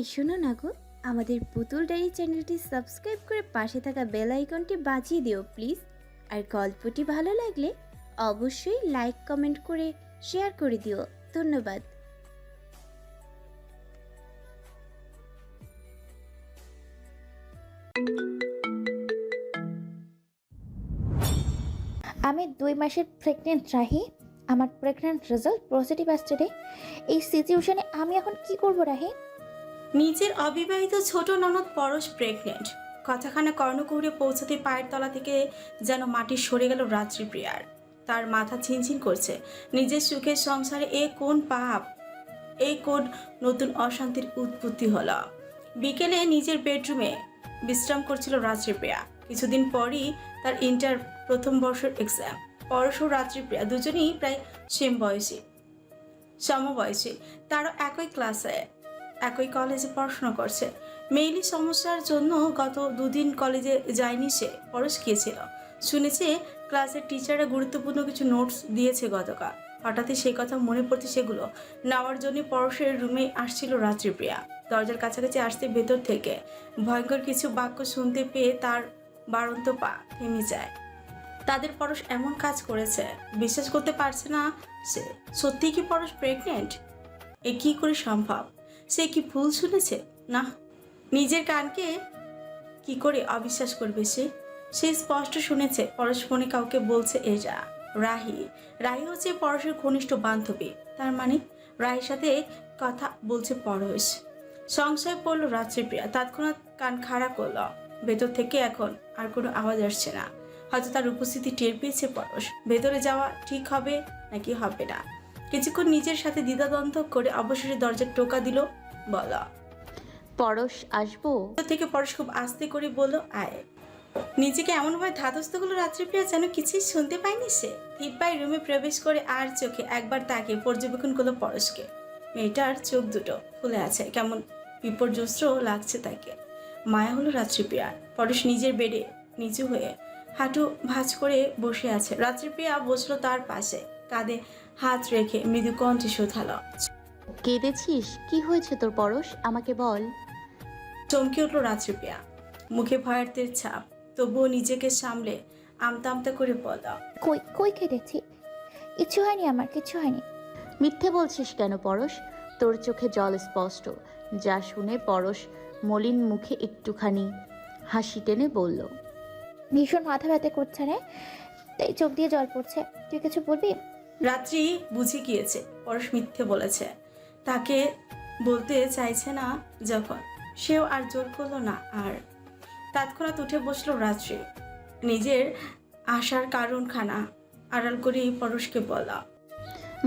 এই শোনো না গো, আমাদের পুতুল ডায়েরি চ্যানেলটি সাবস্ক্রাইব করে পাশে থাকা বেল আইকনটি বাজিয়ে দিও, প্লিজ। আর গল্পটি ভালো লাগলে অবশ্যই লাইক, কমেন্ট করে শেয়ার করে দিও। ধন্যবাদ। আমি দুই মাসের প্রেগনেন্ট রাহি। আমার প্রেগনেন্ট রেজাল্ট পজিটিভ আসছে রে। এই সিচুয়েশনে আমি এখন কি করব রাহি? নিজের অবিবাহিত ছোট ননদ পরশ প্রেগনেন্ট কথাখানা কর্ণকুহরে পৌঁছাতে পায়ের তলা থেকে যেন মাটি সরে গেল রাত্রিপ্রিয়ার তার মাথা ছিনছিন করছে। নিজের সুখের সংসারে এ কোন পাপ? এই কোন নতুন অশান্তির উৎপত্তি হলো? বিকেলে নিজের বেডরুমে বিশ্রাম করছিল রাত্রিপ্রিয়া কিছুদিন পরই তার ইন্টার প্রথম বর্ষের এক্সাম পরশ ও রাত্রিপ্রিয়া দুজনেই প্রায় সেম বয়সী। সমবয়সী তারা একই ক্লাসে একই কলেজে পড়াশোনা করছে। মেইলি সমস্যার জন্য গত দুদিন কলেজে যায়নি সে, পরশ গিয়েছিল। শুনেছে ক্লাসের টিচাররা গুরুত্বপূর্ণ কিছু নোটস দিয়েছে গতকাল। হঠাৎই সেই কথা মনে পড়তে সেগুলো। নেওয়ার জন্য পরশের রুমে আসছিল রাত্রিপ্রিয়া। দরজার কাছাকাছি আসতে ভেতর থেকে। ভয়ঙ্কর কিছু বাক্য শুনতে পেয়ে তার বাড়ন্ত পা থেমে যায়। তাদের পরশ এমন কাজ করেছে। বিশ্বাস করতে পারছে না সে। সত্যি কি পরশ প্রেগনেন্ট এ কী করে সম্ভব? সে কি ভুল শুনেছে? না। নিজের কানকে কি করে অবিশ্বাস করবে সে? সে স্পষ্ট শুনেছে পরশ কাউকে বলছে এরা রাহি। রাহি হচ্ছে পরশের ঘনিষ্ঠ বান্ধবী। তার মানে রাহির সাথে কথা বলছে পরশ। সংশয় পড়ল রাত্রিপ্রিয়া তৎক্ষণাৎ কান খাড়া করল। ভেতর থেকে এখন আর কোনো আওয়াজ আসছে না। হয়তো তার উপস্থিতি টের পেয়েছে পরশ। ভেতরে যাওয়া ঠিক হবে নাকি হবে না? কিছুক্ষণ নিজের সাথে দ্বিধাদ্বন্দ্ব করে অবশেষে দরজার টোকা দিল বলা। পরশ আসব? থেকে পরশ খুব আস্তে করে বলল আয়। নিজেকে এমনভাবে ধাতস্থ করল রাত্রিপ্রিয়া যেন কিছুই শুনতে পায়নি সে। হিপ্পাই রুমে প্রবেশ করে আর চোখে একবার তাকে পর্যবেক্ষণ করল পরশকে। মেয়েটার চোখ দুটো ফুলে আছে কেমন বিপর্যস্ত লাগছে তাকে। মায়া হলো রাত্রিপ্রিয়ার পরশ নিজের বেডে নিচু হয়ে হাঁটু ভাঁজ করে বসে আছে। রাত্রিপ্রিয়া বসল তার পাশে কাঁধে হাত রেখে মৃদু কণ্ঠে শোধালো। কেঁদেছিস? কি হয়েছে তোর পরশ? আমাকে বল। চমকে উঠল রাত্রিপ্রিয়া মুখে ভয়ের তের ছাপ তবুও নিজেকে সামলে আমতা আমতা করে বলা কই কই খেটেছি কিচ্ছু হয়নি আমার কিচ্ছু হয়নি। মিথ্যে বলছিস কেন পরশ? তোর চোখে জল স্পষ্ট। যা শুনে পরশ মলিন মুখে একটুখানি হাসি টেনে বলল ভীষণ মাথা ব্যথা করছে রে। তাই চোখ দিয়ে জল পড়ছে। তুই কিছু বলবি? রাত্রি বুঝে গিয়েছে পরশ মিথ্যে বলেছে। তাকে বলতে চাইছে না যখন। সেও আর জোর করল না আর তৎক্ষণাৎ উঠে বসল রাত্রি। নিজের আসার কারণখানা আড়াল করেই পরশকে বলা।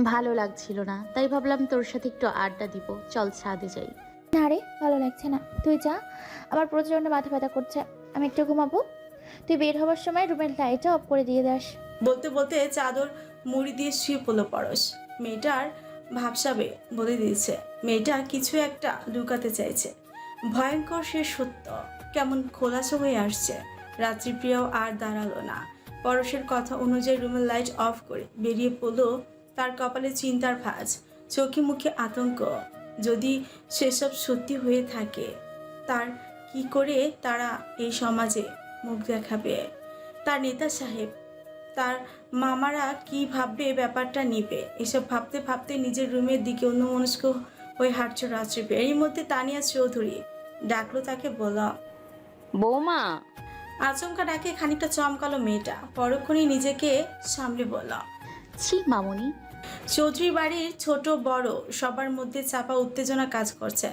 ভালো লাগছিল না তাই ভাবলাম তোর সাথে একটু আড্ডা দিব চল ছাদে যাই। না রে ভালো লাগছে না। তুই যা আমার প্রচণ্ড মাথা ব্যথা করছে আমি একটু ঘুমাবো। তুই বের হবার সময় রুমের লাইটটা অফ করে দিয়ে দাস বলতে বলতে চাদর মুড়ি দিয়ে শুয়ে পড়ল পরশ। মেয়েটার ভাবসাবে বলে দিয়েছে, মেয়েটা কিছু একটা লুকাতে চাইছে। ভয়ঙ্কর সে সত্য। কেমন খোলাসা হয়ে আসছে। রাত্রিপ্রিয়াও আর দাঁড়াল না। পরশের কথা অনুযায়ী রুমের লাইট অফ করে বেরিয়ে পড়ল তার কপালে চিন্তার ভাঁজ। চোখে মুখে আতঙ্ক। যদি সেসব সত্যি হয়ে থাকে, তার কি করে তারা এই সমাজে মুখ দেখাবে? তার নেতা সাহেব তার মামারা কি ভাববে ব্যাপারটা নিবে। এসব ভাবতে ভাবতে নিজের রুমের দিকে অন্যমনস্ক হয়ে হাঁটছে রাত্রিপে এরই মধ্যে তানিয়া চৌধুরী ডাকলো তাকে বলা বৌমা। আচমকা ডাকে খানিকটা চমকালো মেয়েটা। পরক্ষণই নিজেকে সামলে বলা ছি মামনি। চৌধুরী বাড়ির ছোট বড় সবার মধ্যে চাপা উত্তেজনা কাজ করছে।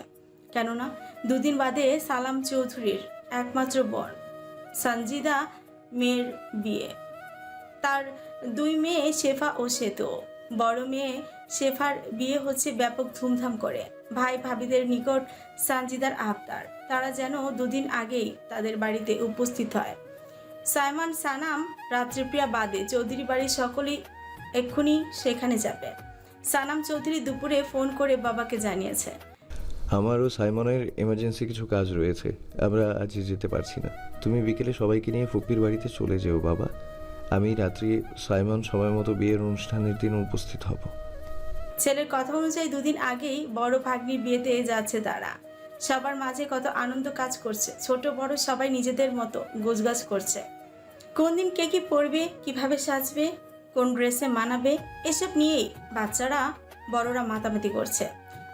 কেননা দুদিন বাদে সালাম চৌধুরীর একমাত্র বর সঞ্জিদা মেয়ের বিয়ে। তার দুই মেয়ে শেফা ও সেতু। বড় মেয়ে শেফার বিয়ে হচ্ছে ব্যাপক ধুমধাম করে। ভাই ভাবিদের নিকট সানজিদার আবদার। তারা যেন দুদিন আগেই তাদের বাড়িতে উপস্থিত হয়। সাইমান সানাম, রাত্রিপ্রিয়া বাদে চৌধুরী বাড়ির সকলেই এক্ষুনি সেখানে যাবে। সানাম চৌধুরী দুপুরে ফোন করে বাবাকে জানিয়েছে। আমার ও সাইমনের এমার্জেন্সি কিছু কাজ রয়েছে। আমরা আজ যেতে পারছি না। তুমি বিকেলে সবাইকে নিয়ে ফুপির বাড়িতে চলে যেও বাবা। আমি রাত্রি সাইমন সময় মতো বিয়ের অনুষ্ঠানের দিন উপস্থিত হব। ছেলের কথা অনুযায়ী দুদিন আগেই বড় ভাগ্নির বিয়েতে যাচ্ছে তারা। সবার মাঝে কত আনন্দ কাজ করছে। ছোট বড় সবাই নিজেদের মতো গোছগাছ করছে। কোন দিন কে কি পরবে, কীভাবে সাজবে, কোন ড্রেসে মানাবে, এসব নিয়েই বাচ্চারা, বড়রা মাতামাতি করছে।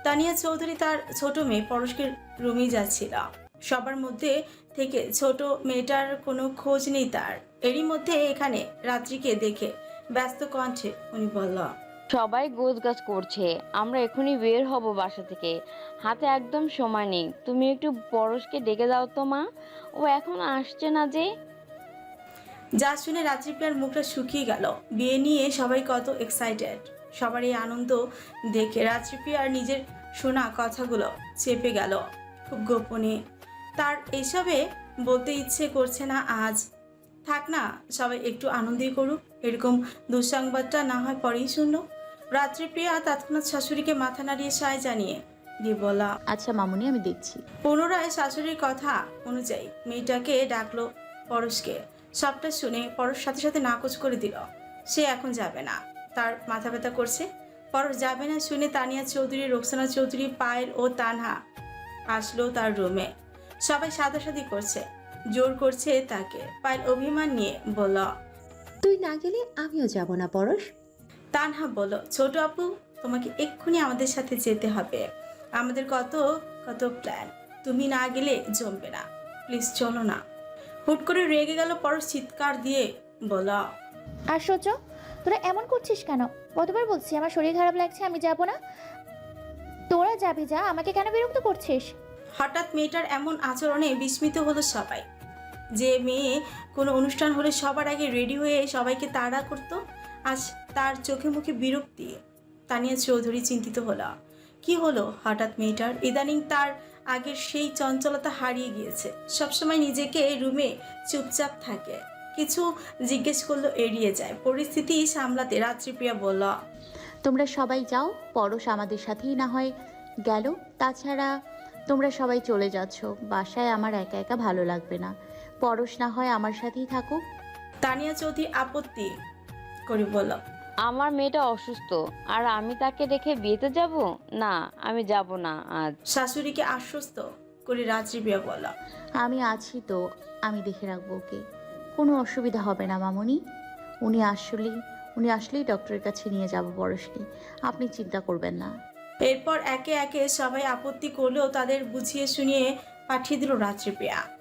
তানিয়া চৌধুরী তার ছোট মেয়ে পরশকে রুমেই যাচ্ছিল। সবার মধ্যে থেকে ছোট মেয়েটার কোনো খোঁজ নেই তার। এরই মধ্যে এখানে রাত্রিকে দেখে ব্যস্ত কণ্ঠে উনি বলল সবাই গোছ গাছ করছে আমরা এখনই বের হব বাসা থেকে। হাতে একদম সময় নেই। তুমি একটু পরশকে ডেকে দাও তো মা। ও এখন আসছে না যে। যা শুনে রাত্রিপ্রিয়ার মুখটা শুকিয়ে গেল। বিয়ে নিয়ে সবাই কত এক্সাইটেড সবার এই আনন্দ দেখে রাত্রিপ্রিয়ার নিজের শোনা কথাগুলো চেপে গেল খুব গোপনে। তার এসবে বলতে ইচ্ছে করছে না আজ। থাক না সবাই একটু আনন্দই করুক। এরকম দুঃসংবাদটা না হয় পরেই শুনলো। রাত্রিপ্রিয়া তৎক্ষণাৎ শাশুড়িকে মাথা নাড়িয়ে সায় জানিয়ে দিয়ে বলা আচ্ছা মামুনি আমি দেখছি। পুনরায় শাশুড়ির কথা অনুযায়ী মেয়েটাকে ডাকলো পরশকে। সবটা শুনে পরশ সাথে সাথে নাকচ করে দিল সে এখন যাবে না। তার মাথা ব্যথা করছে। পরশ যাবে না শুনে তানিয়া চৌধুরী রোকসানা চৌধুরী পায়েল ও তানহা আসলো তার রুমে সবাই সাদাসাদি করছে। জোর করছে তাকে। পায়েল অভিমান নিয়ে বলল তুই না গেলে আমিও যাব না পরশ? তানহা বলল ছোট আপু তোমাকে এক্ষুনি আমাদের সাথে যেতে হবে। আমাদের কত কত প্ল্যান তুমি না গেলে জমবে না। প্লিজ চলো না। হুট করে রেগে গেল পরশ চিৎকার দিয়ে বল আশ্চর্য তোরা এমন করছিস কেন? কতবার বলছি আমার শরীর খারাপ লাগছে আমি যাব না? তোরা যাবি যা আমাকে কেন বিরক্ত করছিস? হঠাৎ মেয়েটার এমন আচরণে বিস্মিত হলো সবাই। যে মেয়ে কোনো অনুষ্ঠান হলে সবার আগে রেডি হয়ে সবাইকে তাড়া করত, আজ তার চোখে মুখে বিরক্তি। তানিয়া চৌধুরী চিন্তিত হলো। কি হলো হঠাৎ মেয়েটার? ইদানিং তার আগের সেই চঞ্চলতা হারিয়ে গিয়েছে। সবসময় নিজেকে রুমে চুপচাপ থাকে। কিছু জিজ্ঞেস করল, এড়িয়ে যায়। পরিস্থিতি সামলাতে রাত্রিপ্রিয়া বলল, তোমরা সবাই যাও, পরশ আমাদের সাথেই না হয় গেল। তাছাড়া তোমরা সবাই চলে যাচ্ছ। বাসায় আমার একা একা ভালো লাগবে না। পরশ না হয় আমার সাথেই থাকুক। তানিয়া চৌধুরী আপত্তি করে বলল আমার মেয়েটা অসুস্থ আর আমি তাকে রেখে বিয়েতে যাব? না আমি যাব না আজ। শাশুড়িকে আশ্বস্ত করে রাত্রিপ্রিয়া বলল আমি আছি তো আমি দেখে রাখব ওকে। কোনো অসুবিধা হবে না মামুনি। উনি আসলেই উনি আসলেই ডক্টরের কাছে নিয়ে যাব পরশকে। আপনি চিন্তা করবেন না। এরপর একে একে সবাই আপত্তি করলেও তাদের বুঝিয়ে শুনিয়ে পাঠিয়ে দিল রাত্রিপ্রিয়া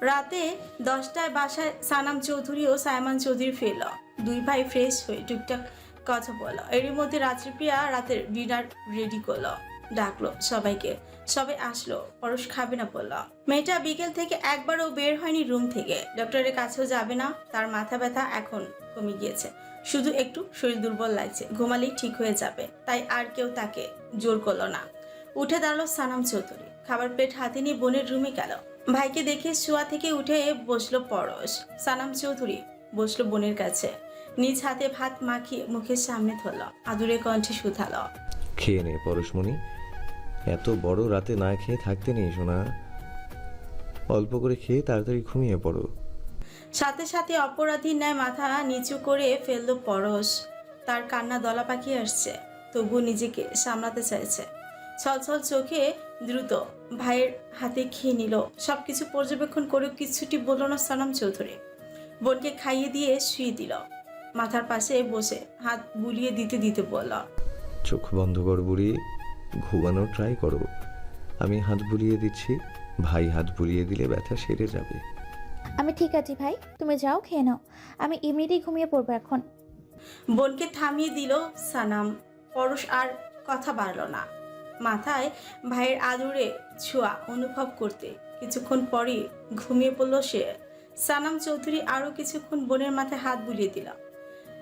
রাতে দশটায় বাসায় সানাম চৌধুরী ও সায়মান চৌধুরী ফিরল। দুই ভাই ফ্রেশ হয়ে টুকটাক কথা বলল। এরই মধ্যে রাত্রিপ্রিয়া রাতের ডিনার রেডি করল। ডাকলো সবাইকে। সবাই আসলো। পরশ খাবে না বলল। মেয়েটা বিকেল থেকে একবারও বের হয়নি রুম থেকে। ডক্টরের কাছেও যাবে না। তার মাথা ব্যথা এখন কমে গিয়েছে। শুধু একটু শরীর দুর্বল লাগছে। ঘুমালেই ঠিক হয়ে যাবে। তাই আর কেউ তাকে জোর করল না। উঠে দাঁড়াল সানাম চৌধুরী। খাবার প্লেট হাতে নিয়ে বোনের রুমে গেল। ভাইকে দেখে শোয়া থেকে উঠে বসল পরশ। সানাম চৌধুরী বসল বোনের কাছে। নিজ হাতে ভাত মাখিয়ে মুখের সামনে ধরল। আদুরে কণ্ঠে শুধালো। খেয়ে নে পরশমণি। এত বড় রাতে না খেয়ে থাকতে নেই শোনা অল্প করে খেয়ে তাড়াতাড়ি ঘুমিয়ে পড়ো। সাথে সাথে অপরাধীর ন্যায় মাথা নিচু করে ফেলল পরশ। তার কান্না দলা পাকিয়ে আসছে। তবু নিজেকে সামলাতে চাইছে। ছলছল চোখে দ্রুত ভাইয়ের হাতে খেয়ে নিল। সব কিছু পর্যবেক্ষণ করেও কিছুটি বলল না সানাম চৌধুরী। বোনকে খাইয়ে দিয়ে শুয়ে দিল। মাথার পাশে বসে হাত বুলিয়ে দিতে দিতে বলল চোখ বন্ধ কর বুড়ি ঘুমানোর ট্রাই করো। আমি হাত বুলিয়ে দিচ্ছি ভাই হাত বুলিয়ে দিলে ব্যথা সেরে যাবে। আমি ঠিক আছি ভাই তুমি যাও খেয়ে নাও। আমি এমনিতেই ঘুমিয়ে পড়ব এখন। বোনকে থামিয়ে দিল সানাম। পরশ আর কথা বাড়ল না। মাথায় ভাইয়ের আদুরে ছোঁয়া অনুভব করতে। কিছুক্ষণ পরই ঘুমিয়ে পড়ল সে। সানাম চৌধুরী আরও কিছুক্ষণ বোনের মাথায় হাত বুলিয়ে দিল।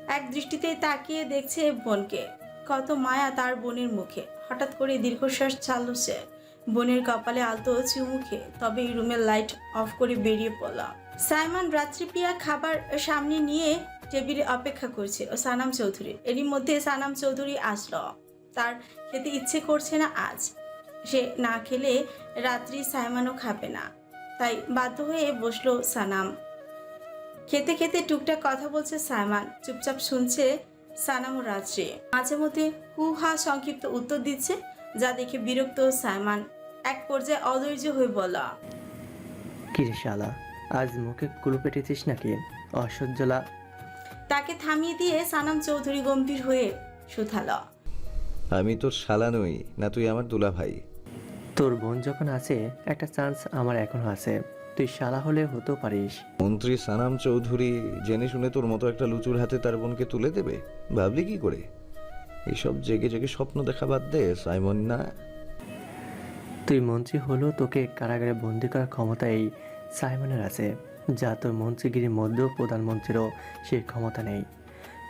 এক দৃষ্টিতে তাকিয়ে দেখছে বোনকে। কত মায়া তার বোনের মুখে। হঠাৎ করে দীর্ঘশ্বাস ছাড়ল সে। বোনের কপালে আলতো চুমুখে তবে রুমের লাইট অফ করে বেরিয়ে পড়ল। সাইমন রাত্রিপ্রিয়া খাবার সামনে নিয়ে টেবিলে অপেক্ষা করছে ও সানাম চৌধুরী। এরই মধ্যে সানাম চৌধুরী আসলো। তার খেতে ইচ্ছে করছে না আজ। সে না খেলে রাত্রি সাইমানও খাবে না। তাই বাধ্য হয়ে বসল সানাম। খেতে খেতে টুকটাক কথা বলছে সাইমান। চুপচাপ শুনছে সানাম ও রাত্রি। মাঝে মধ্যে হু হা সংক্ষিপ্ত উত্তর দিচ্ছে যা দেখে বিরক্ত সাইমান। এক পর্যায়ে অধৈর্য হয়ে বলা কিরে শালা আজ মুখে কুলু পেটেছিস নাকি? অসহ্যলা তাকে থামিয়ে দিয়ে সানাম চৌধুরী গম্ভীর হয়ে শুধালো। আমি তোর শালা নই না তুই আমার দুলা ভাই তোর বোন যখন আছে একটা চান্স আমার এখনও আছে। তুই শালা হলে হতেও পারিস। মন্ত্রী সানাম চৌধুরী জেনে শুনে তোর মতো একটা লুচুর হাতে তার বোনকে তুলে দেবে? ভাবলি কি করে? এইসব জেগে জেগে স্বপ্ন দেখা বাদ দে সাইমন না। তুই মন্ত্রী হলেও তোকে কারাগারে বন্দি করার ক্ষমতা এই সাইমনের আছে। যা তোর মন্ত্রীগিরির মধ্যেও প্রধানমন্ত্রীরও সেই ক্ষমতা নেই।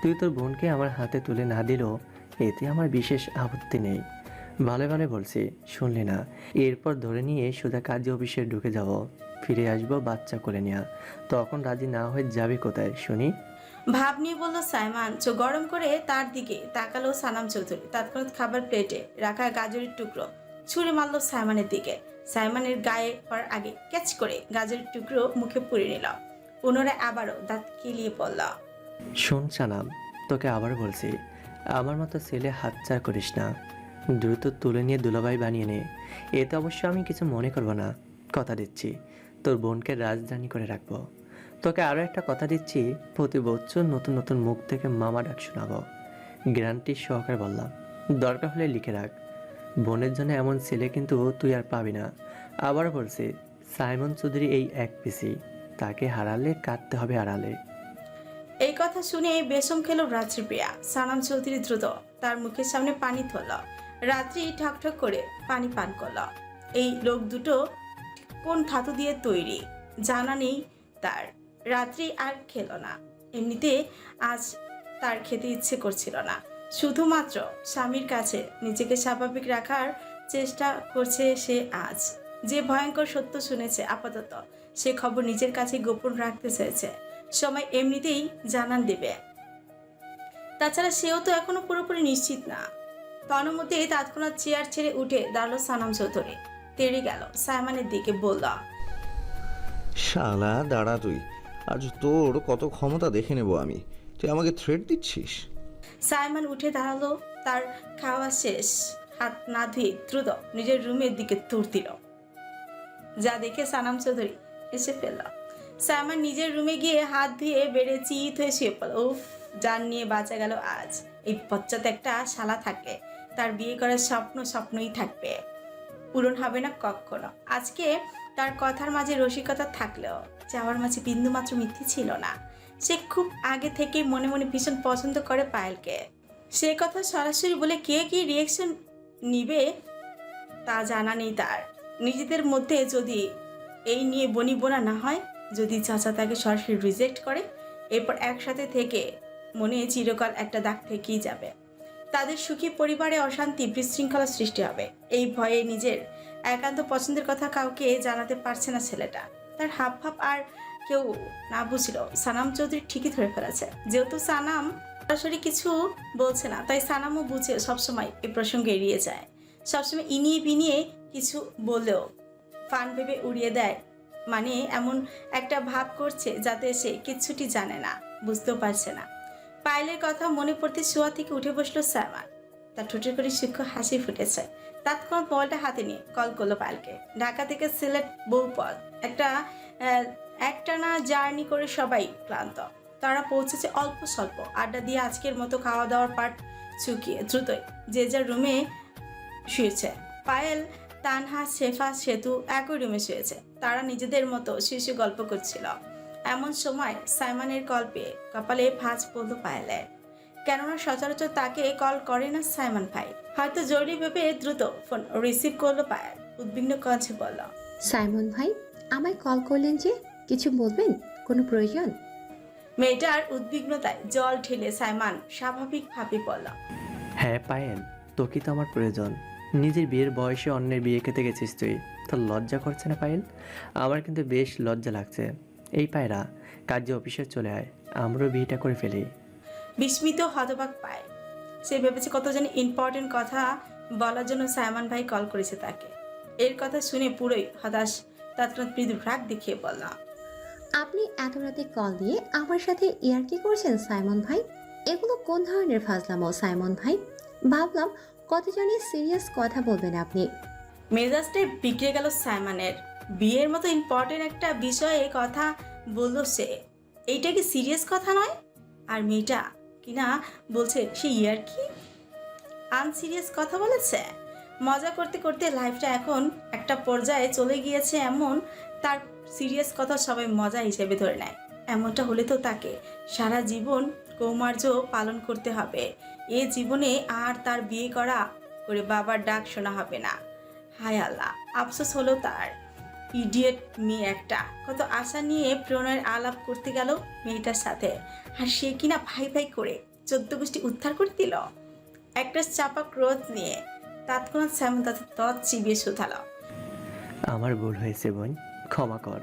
তুই তোর বোনকে আমার হাতে তুলে না দিলেও এতে আমার বিশেষ আপত্তি নেই। ভালো ভালো বলছি শুনলি না। এরপর ধরে নিয়ে সোজা কাজী অফিসে ঢুকে যাব। ফিরে আসব বাচ্চা করে নেওয়া তখন রাজি না হয়ে যাবে কোথায় শুনি? ভাব নিয়ে বলল সাইমান চো গরম করে তার দিকে তাকালো সানাম চৌধুরী তৎক্ষণাৎ খাবার প্লেটে রাখা গাজরের টুকরো। ছুঁড়ে মারলো সাইমানের দিকে। সাইমানের গায়ে পড়ার আগে ক্যাচ করে গাজরের টুকরো মুখে পুড়ে নিল। পুনরায় আবারও দাঁত কিলিয়ে পড়ল শোন সানাম তোকে আবার বলছি আমার মতো ছেলে হাতচার করিস না। দ্রুত তুলে নিয়ে দুলাভাই বানিয়ে নে। এতে অবশ্য আমি কিছু মনে করব না। কথা দিচ্ছি। তোর বোনকে রাজধানী করে রাখব। তোকে আরও একটা কথা দিচ্ছি। প্রতি বছর নতুন নতুন মুখ থেকে মামা ডাক শোনাবো। গ্যারান্টি সহকারে বললাম। দরকার হলে লিখে রাখ। বোনের জন্য এমন ছেলে কিন্তু তুই আর পাবি না। আবার বলছি, সাইমন চৌধুরী এই এক পিসি। তাকে হারালে কাটতে হবে আড়ালে। কথা শুনে বেসম খেলো রাত্রিপ্রিয়া। সানাম চৌধুরী দ্রুত তার মুখের সামনে পানি ধরল। রাত্রি ঠকঠক করে পানি পান করল। এই লোক দুটো কোন ধাতু দিয়ে তৈরি? জানা নেই তার। রাত্রি আর খেলো না। এমনিতে আজ তার খেতে ইচ্ছে করছিল না। শুধুমাত্র স্বামীর কাছে নিজেকে স্বাভাবিক রাখার চেষ্টা করছে সে আজ। যে ভয়ঙ্কর সত্য শুনেছে আপাতত, সে খবর নিজের কাছে গোপন রাখতে চেয়েছে। সময় এমনিতেই জানান দেবে। তাছাড়া সেও তো এখনও পুরোপুরি নিশ্চিত না। তন্মধ্যে তৎক্ষণাৎ চেয়ার ছেড়ে উঠে দাঁড়াল সানাম চৌধুরী। তেড়ে গেল সায়মানের দিকে বলল শালা দাঁড়া তুই। আজ তোর কত ক্ষমতা দেখে নেব আমি। তুই আমাকে থ্রেট দিচ্ছিস? সাইমন উঠে দাঁড়াল তার খাওয়া শেষ। হাত না ধুয়ে দ্রুত নিজের রুমের দিকে তুর দিল। যা দেখে সানাম চৌধুরী এসে ফেলল। সাইমন নিজের রুমে গিয়ে হাত ধুয়ে বেড়ে চিত হয়ে শুয়ে পড়ল। উফ, যান নিয়ে বাঁচা গেল আজ। এই পশ্চাতে একটা শালা থাকে। তার বিয়ে করার স্বপ্ন স্বপ্নই থাকবে। পূরণ হবে না কখনো। আজকে তার কথার মাঝে রসিকতা থাকলেও যাওয়ার মাঝে বিন্দুমাত্র মিথ্যে ছিল না। সে খুব আগে থেকেই মনে মনে ভীষণ পছন্দ করে পায়েলকে। সে কথা সরাসরি বলে কে কি রিয়েকশন নিবে তা জানা নেই তার। নিজেদের মধ্যে যদি এই নিয়ে বনি বোনা না হয় যদি চাচা তাকে সরাসরি রিজেক্ট করে, এরপর একসাথে থেকে মনে চিরকাল একটা দাগ থেকেই যাবে। তাদের সুখী পরিবারে অশান্তি, বিশৃঙ্খলা সৃষ্টি হবে। এই ভয়ে নিজের একান্ত পছন্দের কথা কাউকে জানাতে পারছে না ছেলেটা। তার হাব ভাব আর কেউ না বুঝলো সানাম চৌধুরী ঠিকই ধরে ফেলেছে। যেহেতু সানাম সরাসরি কিছু বলছে না, তাই সানামও বুঝে সবসময় এই প্রসঙ্গে এড়িয়ে যায়। সবসময় ইনিয়ে বিনিয়ে কিছু বললেও ফান ভেবে উড়িয়ে দেয় মানে এমন একটা ভাব করছে যাতে সে কিচ্ছুটি জানে না, বুঝতেও পারছে না। পায়েলের কথা মনে পড়তে শোয়া থেকে উঠে বসল স্যামান তার ঠোঁটের করে সূক্ষ্ম হাসি ফুটেছে। তৎক্ষণাৎ মোবাইলটা হাতে নিয়ে কল করল পায়েলকে। ঢাকা থেকে সিলেট বহুপদ একটা একটানা জার্নি করে সবাই ক্লান্ত। তারা পৌঁছেছে অল্প স্বল্প। আড্ডা দিয়ে আজকের মতো খাওয়া দাওয়ার পাট চুকিয়ে দ্রুতই যে যার রুমে শুয়েছে। পায়েল তানহা শেফা সেতু একই রুমে শুয়েছে। তারা নিজেদের মতো শিশু গল্প করছিল। এমন সময় সাইমনের কল পেয়ে কপালে ভাঁজ পড়ল পায়েলের। কেননা সচরাচর তাকে কল করে না সাইমন ভাই। হয়তো জরুরি ভেবে দ্রুত ফোন রিসিভ করল পায়েল। উদ্বিগ্ন কণ্ঠে বলল সাইমন ভাই আমায় কল করলেন যে কিছু বলবেন? কোনো প্রয়োজন? মেয়েটার উদ্বিগ্নতায় জল ঢেলে সাইমান স্বাভাবিকভাবে বলল হ্যাঁ পায়েল তোকে তো আমার প্রয়োজন। নিজের বিয়ের বয়সে অন্যের বিয়ে খেতে গেছিস তুই? তোর লজ্জা করছে না পায়েল? আমার কিন্তু বেশ লজ্জা লাগছে। এই পায়রা কাজে অফিসে চলে আয় আমরাও বিয়েটা করে ফেলি। বিস্মিত হতবাক পায় সে ভেবেছে কত জানি ইম্পর্টেন্ট কথা বলার জন্য সাইমন ভাই কল করেছে তাকে। এর কথা শুনে পুরোই হতাশ তৎক্ষণাৎ মৃদু রাগ দেখিয়ে বলল আপনি এত রাতে কল দিয়ে আমার সাথে ইয়ার্কি করছেন সাইমন ভাই? এগুলো কোন ধরনের ফাজলামো সাইমন ভাই? ভাবলাম কত জানি সিরিয়াস কথা বলবেন আপনি? মেজাজটাই বিগড়ে গেল সাইমানের। বিয়ের মতো ইম্পর্টেন্ট একটা বিষয়ে কথা বলল সে। এইটা কি সিরিয়াস কথা নয়? আর মেয়েটা কিনা বলছে, সে ইয়ার কি? আনসিরিয়াস কথা বলেছে? মজা করতে করতে লাইফটা এখন একটা পর্যায়ে চলে গিয়েছে এমন। তার সিরিয়াস কথা সবাই মজা হিসেবে ধরে নেয়। এমনটা হলে তো তাকে সারা জীবন কৌমার্য পালন করতে হবে। এ জীবনে আর তার বিয়ে করা করে বাবার ডাক শোনা হবে না। হায় আল্লাহ, আফসোস হলো তার। ইডিয়েট মেয়ে একটা। কত আশা নিয়ে প্রণয়ের আলাপ করতে গেল মেয়েটার সাথে। আর সে কিনা ভাই ভাই করে চোদ্দ গোষ্ঠী উদ্ধার করে দিল? একটা চাপা ক্রোধ নিয়ে তৎক্ষণাৎ স্যামন তাদের তৎ চিবিয়ে শুধালো। আমার ভুল হয়েছে বোন, ক্ষমা কর।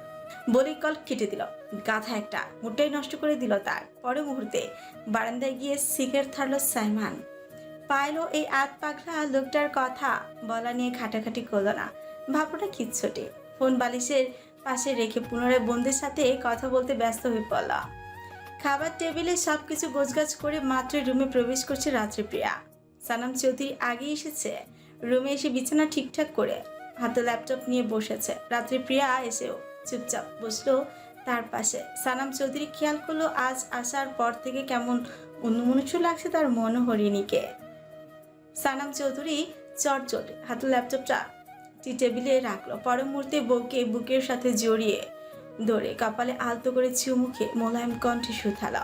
বলেই কল কেটে দিল। গাধা একটা মুটাই নষ্ট করে দিল তার। পরে মুহূর্তে বারান্দায় গিয়ে সিগারেট থারল সাইমান। পাইলো এই আত পাগলা লোকটার কথা বলা নিয়ে খাটাখাটি করল না। ভাবলো না কিচ্ছুটি। ফোন বালিশের পাশে রেখে পুনরায় বন্ধুর সাথে কথা বলতে ব্যস্ত হয়ে পড়ল। খাবার টেবিলে সব কিছু গোছগাছ করে মাত্র রুমে প্রবেশ করছে রাত্রিপ্রিয়া। সানাম চৌধুরী আগে এসেছে। রুমে এসে বিছানা ঠিকঠাক করে হাতে ল্যাপটপ নিয়ে বসেছে। রাত্রিপ্রিয়া এসেও চুপচাপ বসল তার পাশে। সানাম চৌধুরী খেয়াল করল আজ আসার পর থেকে কেমন অন্যমনুষ্য লাগছে তার মনোহরিণীকে সানাম চৌধুরী চটচট হাতে ল্যাপটপটা টি টেবিলে রাখল। পরের মুহূর্তে বউকে বুকের সাথে জড়িয়ে ধরে কপালে আলতো করে চুমুখে মোলায়েম কণ্ঠে শুথালো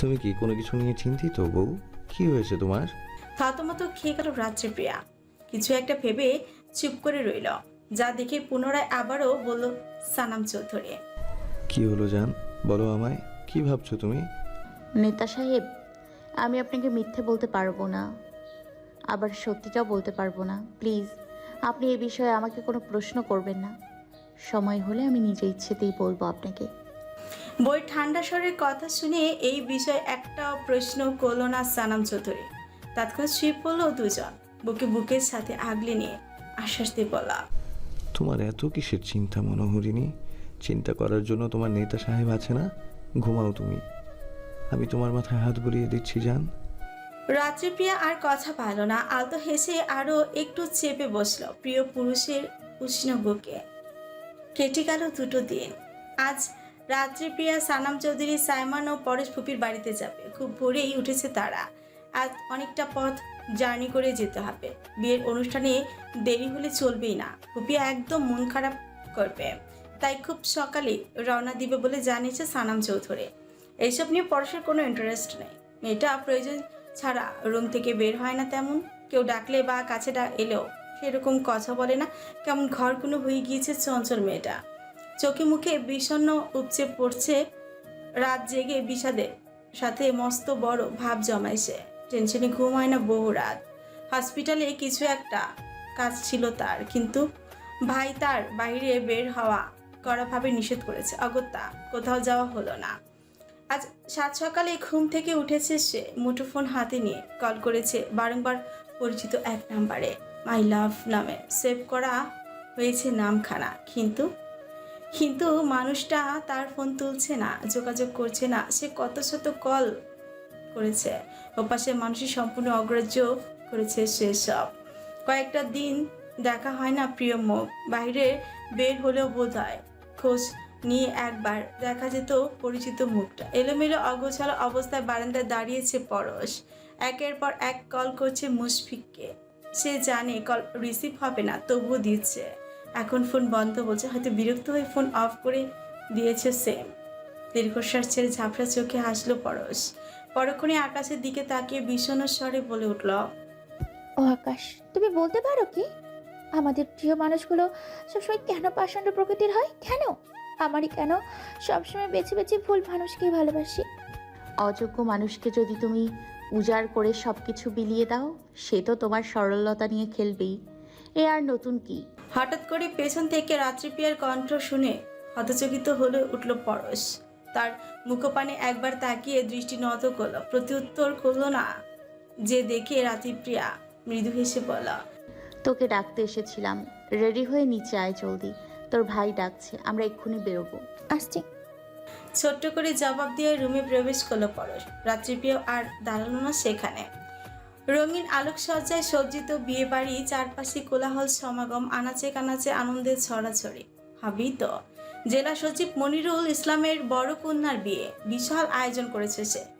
তুমি কি কোনো কিছু নিয়ে চিন্তিত বউ? কি হয়েছে তোমার? থতমত খেয়ে গেল রাত্রিপ্রিয়া কিছু একটা ভেবে চুপ করে রইল। যা দেখে পুনরায় আবারও বলল সানাম চৌধুরী। কি হলো জান? বলো আমায় কি ভাবছ তুমি? নেতা সাহেব আমি আপনাকে মিথ্যে বলতে পারব না। আবার সত্যিটাও বলতে পারব না। প্লিজ আপনি এ বিষয়ে আমাকে কোনো প্রশ্ন করবেন না। সময় হলে আমি নিজে ইচ্ছেতেই বলব আপনাকে। বই ঠান্ডা স্বরের কথা শুনে এই বিষয়ে একটা প্রশ্ন করল না সানাম চৌধুরী। তৎক্ষণাৎ শুয়ে পড়ল দুজন বুকে বুকের সাথে আগলে নিয়ে আশ্বাস দিয়ে বলা তোমার এত কিসের চিন্তা মনোহরিণী? চিন্তা করার জন্য তোমার নেতা সাহেব আছে না? ঘুমাও তুমি। আমি তোমার মাথায় হাত বুলিয়ে দিচ্ছি, জান। রাত্রিপ্রিয়া আর কথা পারল না। আলতো হেসে আরও একটু চেপে বসল প্রিয় পুরুষের উষ্ণ বুকে। কেটে গেল দুটো দিন। আজ রাত্রিপ্রিয়া সানাম চৌধুরী, সাইমান ও পরেশ ফুপির বাড়িতে যাবে। খুব ভোরেই উঠেছে তারা। আজ অনেকটা পথ জার্নি করে যেতে হবে। বিয়ের অনুষ্ঠানে দেরি হলে চলবেই না। ফুপিয়া একদম মন খারাপ করবে। তাই খুব সকালে রওনা দিবে বলে জানিয়েছে সানাম চৌধুরী। এইসব নিয়ে পরশের কোনো ইন্টারেস্ট নেই। মেয়েটা প্রয়োজন ছাড়া রুম থেকে বের হয় না তেমন। কেউ ডাকলে বা কাছে এলেও সেরকম কথা বলে না। কেমন ঘর কোনো হয়ে গিয়েছে চঞ্চল মেয়েটা। চোখে মুখে বিষণ্ণ উপচে পড়ছে। রাত জেগে বিষাদের সাথে মস্ত বড় ভাব জমাইছে টেনশনে ঘুম হয় না বহু রাত। হসপিটালে কিছু একটা কাজ ছিল তার, কিন্তু ভাই তার বাইরে বের হওয়া কড়াভাবে নিষেধ করেছে। অগত্যা, কোথাও যাওয়া হলো না। আজ সাত সকালে ঘুম থেকে উঠেছে সে। মুঠোফোন হাতে নিয়ে কল করেছে বারংবার পরিচিত এক নাম্বারে। মাই লাভ নামে। সেভ করা হয়েছে নামখানা। কিন্তু কিন্তু মানুষটা তার ফোন তুলছে না, যোগাযোগ করছে না। সে কত শত কল করেছে। ওপাশে মানুষের সম্পূর্ণ অগ্রাহ্য করেছে সেসব। কয়েকটা দিন দেখা হয় না প্রিয় মুখ। বাইরে বের হলেও বোধ হয় খোঁজ নিয়ে একবার দেখা যেত পরিচিত মুখটা। এলোমেলো অগোছালো অবস্থায় বারান্দায় দাঁড়িয়েছে পরশ। একের পর এক কল করছে মুশফিককে। সে জানে কল রিসিভ হবে না, তবুও দিচ্ছে। এখন ফোন বন্ধ বলছে, হয়তো বিরক্ত হয়ে ফোন অফ করে দিয়েছে সেম। দীর্ঘশ্বাস ছেড়ে ঝাপড়া চোখে হাসলো পরশ। পরক্ষণে আকাশের দিকে তাকিয়ে বিষণ্ণ স্বরে বলে উঠল ও আকাশ তুমি বলতে পারো কি? আমাদের প্রিয় মানুষগুলো সবসময় কেন পাষাণ্ড প্রকৃতির হয়? কেন? আমারই কেন সবসময় বেছে বেছে ভুল মানুষকেই ভালোবাসি? অযোগ্য মানুষকে যদি তুমি উজাড় করে সব কিছু বিলিয়ে দাও সে তো তোমার সরলতা নিয়ে খেলবেই। এ আর নতুন কি? হঠাৎ করে পেছন থেকে রাত্রিপ্রিয়ার কণ্ঠ শুনে হতচকিত হলে উঠল পরশ। তার মুখপানে একবার তাকিয়ে দৃষ্টি নত করল প্রত্যুত্তর করল না। যে দেখে রাত্রিপ্রিয়া মৃদু হেসে বলা তোকে ডাকতে এসেছিলাম। রেডি হয়ে নিচে আয় জলদি। তোর ভাই ডাকছে আমরা এক্ষুনি বেরোবো। আসছি। ছোট্ট করে জবাব দিয়ে রুমে প্রবেশ করল পরশ। রাত্রিপ্রিয়া আর দাঁড়াল না সেখানে। রঙিন আলোকসজ্জায় সজ্জিত বিয়ে বাড়ি চারপাশে কোলাহল সমাগম আনাচে কানাচে আনন্দের ছড়াছড়ি। হাবি তো জেলা সচিব মনিরুল ইসলামের বড় কন্যার বিয়ে। বিশাল আয়োজন করেছে সে।